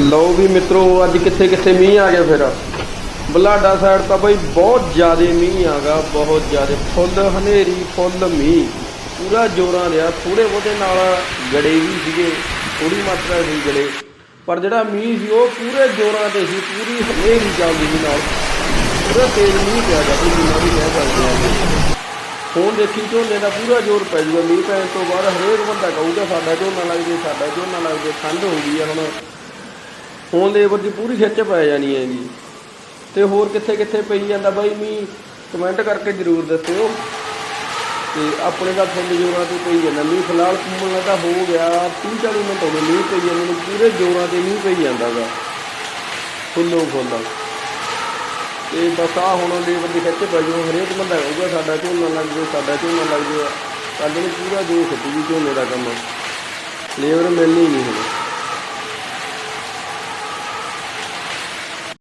ਲਓ ਵੀ ਮਿੱਤਰੋ, ਅੱਜ ਕਿੱਥੇ ਕਿੱਥੇ ਮੀਂਹ ਆ ਗਿਆ ਫਿਰ। ਬਲਾਡਾ ਸਾਈਡ ਤਾਂ ਬਈ ਬਹੁਤ ਜ਼ਿਆਦਾ ਮੀਂਹ ਆਗਾ ਬਹੁਤ ਜ਼ਿਆਦਾ। ਫੁੱਲ ਹਨੇਰੀ, ਫੁੱਲ ਮੀਂਹ। ਪੂਰਾ ਜੋਰਾਂ ਰਿਹਾ ਥੋੜੇ ਬਹੁਤੇ ਨਾਲ ਗੜੇ ਵੀ ਸੀਗੇ ਥੋੜੀ ਮਾਤਰਾ ਸੀ ਗੜੇ। ਪਰ ਜਿਹੜਾ ਮੀਂਹ ਸੀ, ਉਹ ਪੂਰੇ ਜੋਰਾਂ ਤੇ ਸੀ, ਪੂਰੀ ਹਨੇਰੀ ਚੱਲਦੀ ਸੀ ਨਾਲ। ਪੂਰਾ ਤੇਜ਼ ਮੀਂਹ ਪਿਆ ਗਿਆ ਕੋਈ ਵੀ ਕਹਿ ਸਕਦੇ ਆ ਹੁਣ ਦੇਖੀ, ਝੋਨੇ ਦਾ ਪੂਰਾ ਜ਼ੋਰ ਪੈ ਜੂਗਾ, ਮੀਂਹ ਪੈਣ ਤੋਂ ਬਾਅਦ ਹਰੇਕ ਬੰਦਾ ਕਹੂਗਾ, ਸਾਡਾ ਝੋਨਾ ਲੱਗ ਜੇ, ਸਾਡਾ ਝੋਨਾ ਲੱਗ ਜੇ, ਠੰਡ ਹੋ ਗਈ ਆ ਹੁਣ। ਹੁਣ ਲੇਬਰ ਦੀ ਪੂਰੀ ਖਿੱਚ ਪੈ ਜਾਣੀ ਹੈ ਜੀ। ਤੇ ਹੋਰ ਕਿੱਥੇ ਕਿੱਥੇ ਪਈ ਜਾਂਦਾ ਬਾਈ, ਮੀਂਹ ਕਮੈਂਟ ਕਰਕੇ ਜਰੂਰ ਦੱਸਿਓ। ਤੇ ਆਪਣੇ ਦਾ ਫੁੱਲ ਜੋਰਾਂ ਤੇ ਪਈ ਜਾਂਦਾ। ਮੀਂਹ ਫਿਲਹਾਲ ਮੈਨੂੰ ਲੱਗਦਾ ਹੋ ਗਿਆ। 30 40 ਮਿੰਟ ਹੋ ਗਏ ਮੀਂਹ ਪਈ ਜਾਂਦਾ ਨੂੰ। ਪੂਰੇ ਜੋਰਾਂ ਤੇ ਮੀਂਹ ਪਈ ਜਾਂਦਾਗਾ ਫੁੱਲੋਂ ਫੁੱਲ। ਤੇ ਬਸ ਆ ਹੁਣ ਲੇਬਰ ਦੀ ਖਿੱਚ ਪੈ ਜੂ। ਹਰੇਕ ਬੰਦਾ ਕਹੂਗਾ ਸਾਡਾ ਝੋਨਾ ਲੱਗ ਜੇ ਸਾਡਾ ਝੋਨਾ ਲੱਗ ਜੇ ਕੱਲ ਨੂੰ ਪੂਰਾ ਜੋਰ ਖਿੱਚੀ ਝੋਨੇ ਦਾ ਕੰਮ। ਲੇਬਰ ਮਿਲਣੀ ਨਹੀਂ ਹੁਣ।